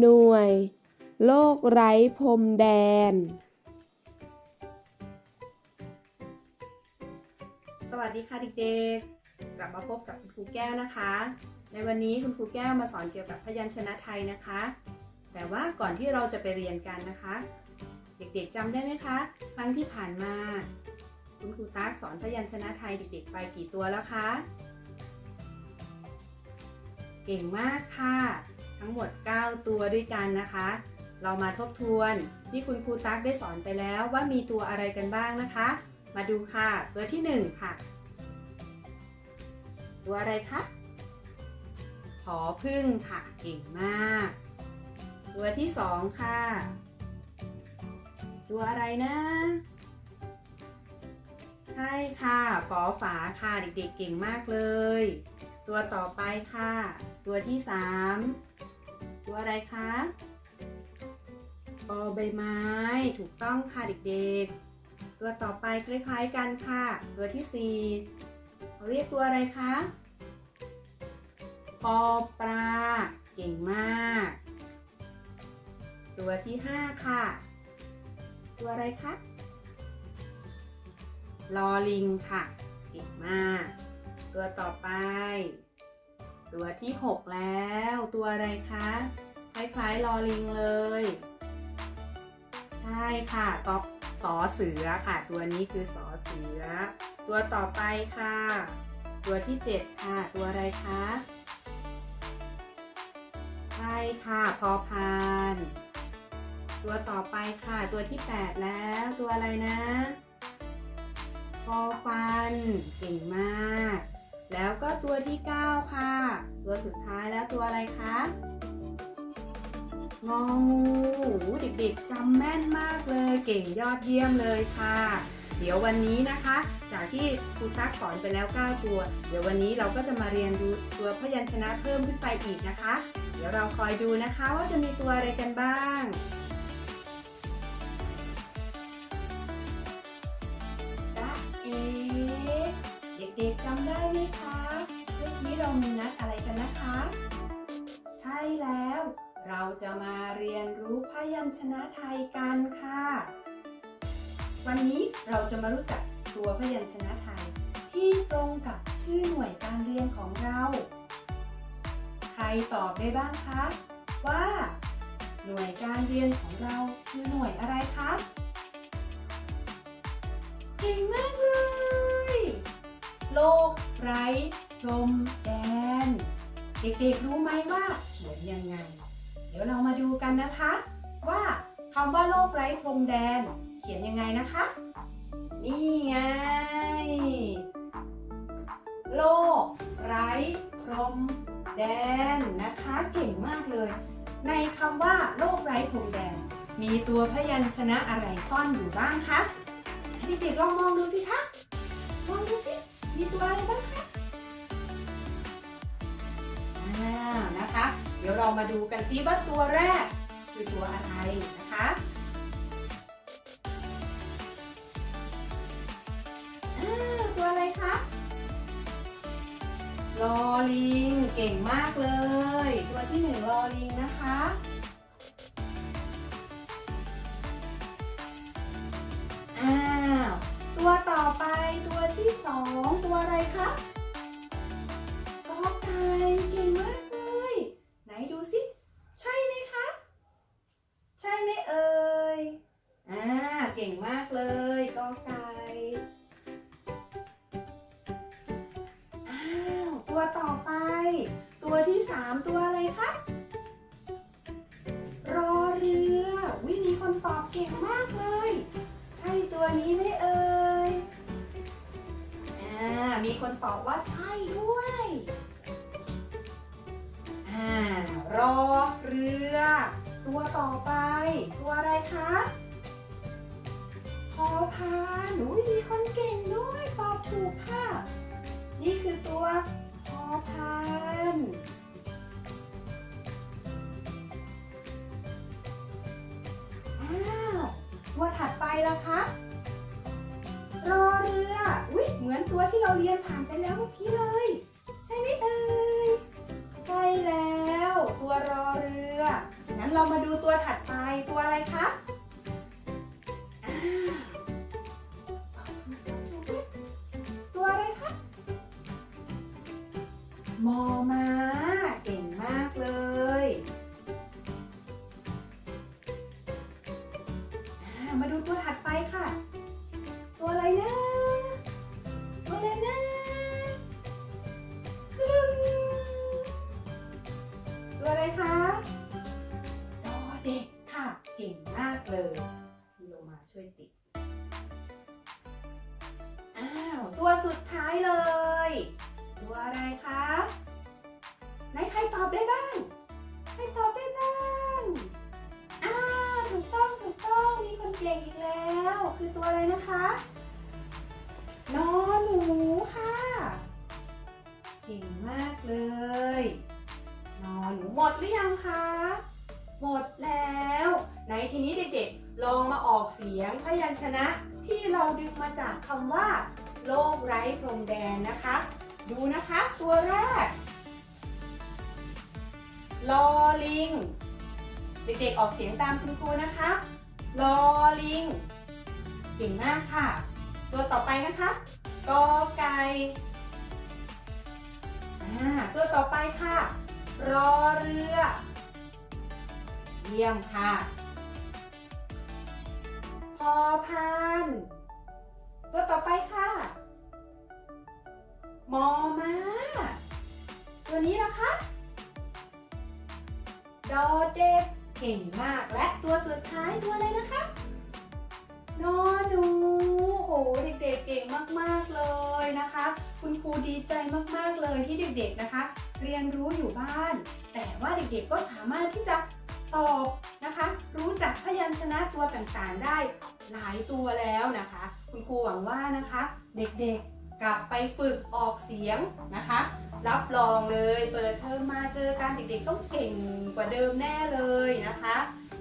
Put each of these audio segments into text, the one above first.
หน่วย โลกไร้พรมแดน สวัสดีค่ะเด็กๆ กลับมาพบกับคุณครูแก้วนะคะ ในวันนี้คุณครูแก้วมาสอนเกี่ยวกับพยัญชนะไทยนะคะ แต่ว่าก่อนที่เราจะไปเรียนกันนะคะ เด็กๆจำได้ไหมคะ ครั้งที่ผ่านมา คุณครูตั๊กสอนพยัญชนะไทยเด็กๆ ไปกี่ตัวแล้วคะ เก่งมากค่ะ ทั้งหมด 9 ตัวด้วยกันนะคะ เรามาทบทวนที่คุณครูตั๊กได้สอนไปแล้วว่ามีตัวอะไรกันบ้างนะคะ มาดูค่ะตัวที่หนึ่งค่ะ ตัวอะไรคะผอพึ่งค่ะเก่งมาก ตัวที่สองค่ะ ตัวอะไรนะ ใช่ค่ะฝอฝาค่ะเด็กๆเก่งมากเลย ตัวต่อไปค่ะ ตัวที่สามตัวอะไรคะปอใบไม้ ถูกต้องค่ะเด็กๆ ตัวต่อไปคล้ายๆกันค่ะ ตัวที่สี่เขาเรียกตัวอะไรคะปอปลา เก่งมาก ตัวที่ห้าค่ะ ตัวอะไรคะลอลิงค่ะ เก่งมาก ตัวต่อไป ตัวที่หกแล้ว ตัวอะไรคะ คล้ายๆลอลิงเลย ใช่ค่ะตอบสอเสือค่ะ ตัวนี้คือสอเสือ ตัวต่อไปค่ะ ตัวที่เจ็ดค่ะ ตัวอะไรคะใช่ค่ะพอพาน ตัวต่อไปค่ะ ตัวที่แปดแล้ว ตัวอะไรนะพอฟัน เก่งมาก แล้วก็ตัวที่เก้าค่ะ ตัวสุดท้ายแล้วตัวอะไรคะ งองูเด็กๆจำแม่นมากเลย เก่งยอดเยี่ยมเลยค่ะ เดี๋ยววันนี้นะคะ จากที่ครูตักสอนไปแล้ว 9 ตัว เดี๋ยววันนี้เราก็จะมาเรียนดูตัวพยัญชนะเพิ่มขึ้นไปอีกนะคะ เดี๋ยวเราคอยดูนะคะว่าจะมีตัวอะไรกันบ้างจ๊ะเอ เด็กๆจำได้ไหมคะเมื่อกี้เรามีนัดอะไรกันนะคะ ใช่แล้ว เราจะมาเรียนรู้พยัญชนะไทยกันค่ะ วันนี้เราจะมารู้จักตัวพยัญชนะไทย ที่ตรงกับชื่อหน่วยการเรียนของเรา ใครตอบได้บ้างคะ ว่า หน่วยการเรียนของเราคือหน่วยอะไรคะเก่งมากเลย โลกไร้พรมแดน เด็กๆรู้ไหมว่าเขียนยังไง เดี๋ยวเรามาดูกันนะคะ ว่าคำว่าโลกไร้พรมแดน เขียนยังไงนะคะ นี่ไง โลกไร้พรมแดนนะคะเก่งมากเลย ในคำว่าโลกไร้พรมแดน มีตัวพยัญชนะอะไรซ่อนอยู่บ้างคะเด็กๆลองมองดูสิคะ มองดูสิ มีตัวอะไรบ้างคะอ่านะคะ เดี๋ยวเรามาดูกันซิว่าตัวแรก คือตัวอะไรนะคะตัวอะไรคะลอลิง เก่งมากเลย ตัวที่หนึ่งลอลิงนะคะ เก่งมากเลย ใช่ตัวนี้ไหมเอ่ยอ่ามีคนตอบว่าใช่ด้วยอ่ารอเรือ ตัวต่อไป ตัวอะไรคะพอพานอุ้ยมีคนเก่งด้วย ตอบถูกค่ะ นี่คือตัวพอพาน ล่ะคะ รอเรือ อุ้ยเหมือนตัวที่เราเรียนผ่านไปแล้วเมื่อกี้เลย ใช่ไหมเอ่ย ใช่แล้ว ตัวรอเรือ งั้นเรามาดูตัวถัดไปตัวอะไรคะตัวอะไรคะมอมา มาดูตัวถัดไปค่ะ ตัวอะไรนะ ตัวอะไรนะครึ่งตัวอะไรคะดอเด็กค่ะ เก่งมากเลยพี่โลมาช่วยติด อ้าว ตัวสุดท้ายเลย ตัวอะไรคะ ไหนใครตอบได้บ้าง ใครตอบ มีคนเก่อีกแล้ว คือตัวอะไรนะคะนอหนูค่ะเก่งมากเลยนอหนูหมดหรือยังคะหมดแล้วไหนทีนี้เด็กๆ ลองมาออกเสียงพยัญชนะที่เราดึงมาจากคำว่า โลกไร้พรมแดนนะคะ ดูนะคะ ตัวแรกลอลิง เด็กๆออกเสียงตามคุณครูนะคะ ลอลิง เก่งมากค่ะ ตัวต่อไปนะคะกอไก่ตัวต่อไปค่ะ รอเรือ เยี่ยมค่ะ พอพานตัวต่อไปค่ะมอมาตัวนี้ล่ะคะ ดอเด็กเก่งมากและตัวสุด ดีใจมากๆเลยที่เด็กๆนะคะ เรียนรู้อยู่บ้าน แต่ว่าเด็กๆก็สามารถที่จะตอบนะคะ รู้จักพยัญชนะตัวต่างๆได้หลายตัวแล้วนะคะ คุณครูหวังว่านะคะ เด็กๆกลับไปฝึกออกเสียงนะคะ รับรองเลยเปิดเทอมมาเจอกันเด็กๆต้องเก่งกว่าเดิมแน่เลยนะคะ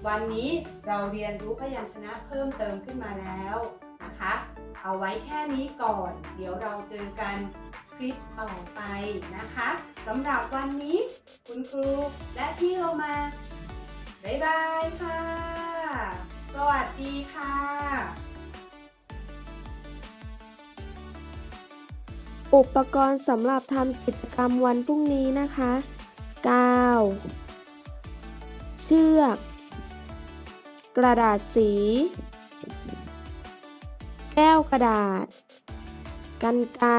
วันนี้เราเรียนรู้พยัญชนะเพิ่มเติมขึ้นมาแล้วนะคะ เอาไว้แค่นี้ก่อน เดี๋ยวเราเจอกัน คลิปต่อไปนะคะสำหรับวันนี้คุณครูและพี่เรมาบ๊ายบายค่ะ สวัสดีค่ะอุปกรณ์สำหรับทำกิจกรรมวันพรุ่งนี้นะคะ กาว เชือก กระดาษสี แก้วกระดาษ กันไกร